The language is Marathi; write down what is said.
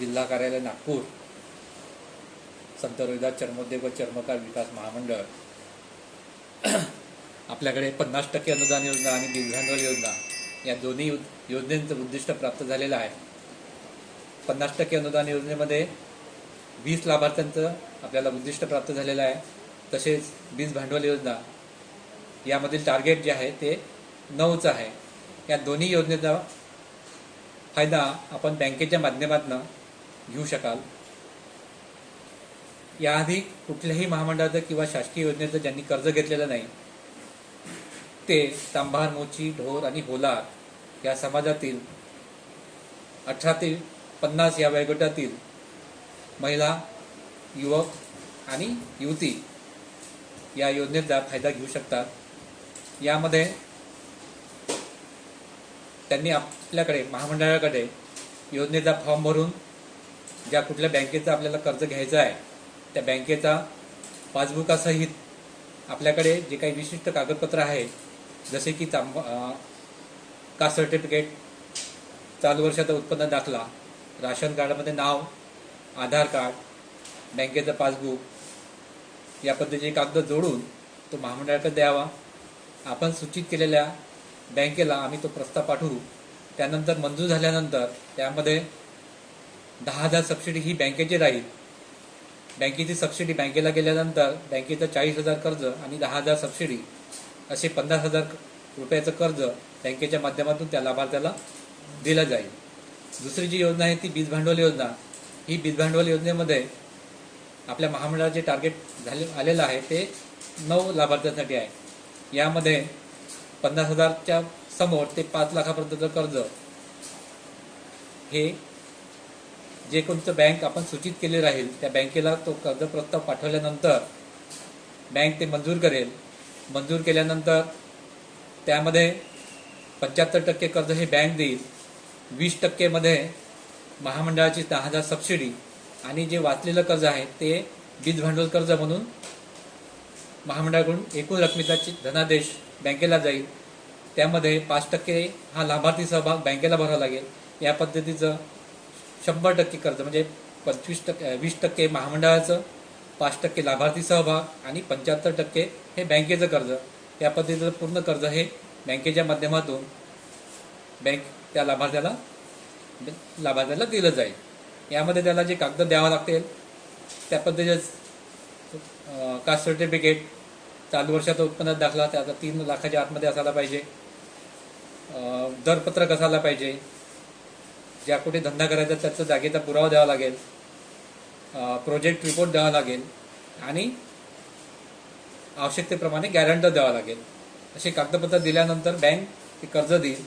जिल्हा कार्यालय नागपूर संत रोहिदास चर्मोद्योग व चर्मकार विकास महामंडळ. आपल्याकडे पन्नास टक्के अनुदान योजना आणि बीज भांडवल योजना या दोन्ही योजनेचं उद्दिष्ट प्राप्त झालेलं आहे. पन्नास टक्के अनुदान योजनेमध्ये वीस लाभार्थ्यांचं आपल्याला उद्दिष्ट प्राप्त झालेलं आहे. तसेच बीज भांडवल योजना यामधील टार्गेट जे आहे ते नऊचं आहे. या दोन्ही योजनेचा फायदा आपण बँकेच्या माध्यमातून घेऊ शकाल. याआधी कुठल्याही महामंडळाचं किंवा शासकीय योजनेचं ज्यांनी कर्ज घेतलेलं नाही ते तांभार मोची ढोर आणि होलार या समाजातील अठरा ते पन्नास या वयोगटातील महिला युवक आणि युवती या योजनेचा फायदा घेऊ शकतात. यामध्ये त्यांनी आपल्याकडे महामंडळाकडे योजनेचा फॉर्म भरून ज्या कुठल्या बँकेचं आपल्याला कर्ज घ्यायचं आहे त्या बँकेचा पासबुकासहित आपल्याकडे जे काही विशिष्ट कागदपत्र आहे जसे की चांब का कास्ट सर्टिफिकेट चालू वर्षाचा उत्पन्न दाखला राशन कार्डामध्ये नाव आधार कार्ड बँकेचं पासबुक या पद्धतीचे कागद जोडून तो महामंडळाकडे द्यावा. आपण सूचित केलेल्या बँकेला आम्ही तो प्रस्ताव पाठवू. त्यानंतर मंजूर झाल्यानंतर त्यामध्ये दहा हजार सबसिडी ही बँकेची राहील. बँकेची सबसिडी बँकेला गेल्यानंतर बँकेचं चाळीस हजार कर्ज आणि दहा हजार सबसिडी असे पन्नास हजार रुपयाचं कर्ज बँकेच्या माध्यमातून त्या लाभार्थ्याला दिलं जाईल. दुसरी जी योजना आहे ती बीज भांडवल योजना. ही बीज भांडवल योजनेमध्ये आपल्या महामंडळाचे टार्गेट झाले आलेलं आहे ते नऊ लाभार्थ्यांसाठी आहे. यामध्ये पन्नास हजारच्या समोर ते पाच लाखापर्यंतचं कर्ज हे जे कोणतं बँक आपण सूचित केले राहील त्या बँकेला तो कर्ज प्रस्ताव पाठवल्यानंतर बँक ते मंजूर करेल. मंजूर केल्यानंतर त्यामध्ये पंच्याहत्तर टक्के कर्ज हे बँक देईल. वीस टक्केमध्ये महामंडळाची दहा हजार सबसिडी आणि जे वाचलेलं कर्ज आहे ते बीज भांडवल कर्ज म्हणून महामंडळाकडून एकूण रकमेचा धनादेश बँकेला जाईल. त्यामध्ये पाच टक्के हा लाभार्थी सहभाग बँकेला भरावा लागेल. या पद्धतीचं शंभर टक्के कर्ज म्हणजे पंचवीस टक्के वीस टक्के महामंडळाचं पाच टक्के लाभार्थी सहभाग आणि पंच्याहत्तर टक्के हे बँकेचं कर्ज. या पद्धतीचं पूर्ण कर्ज हे बँकेच्या माध्यमातून बँक त्या लाभार्थ्याला लाभार्थ्याला दिलं जाईल. यामध्ये त्याला जे कागद द्यावं लागतील त्या पद्धतीचं कास्ट सर्टिफिकेट चालू वर्षाचा उत्पन्नात दाखला त्याचा तीन लाखाच्या आतमध्ये असायला पाहिजे. दरपत्रक असायला पाहिजे. ज्या कुठे धंदा करायचा त्याचा जागेचा पुरावा द्यावा लागेल प्रोजेक्ट रिपोर्ट द्यावा लागेल आणि आवश्यकतेप्रमाणे गॅरंटर द्यावा लागेल. असे कागदपत्र दिल्यानंतर बँक ते कर्ज देईल.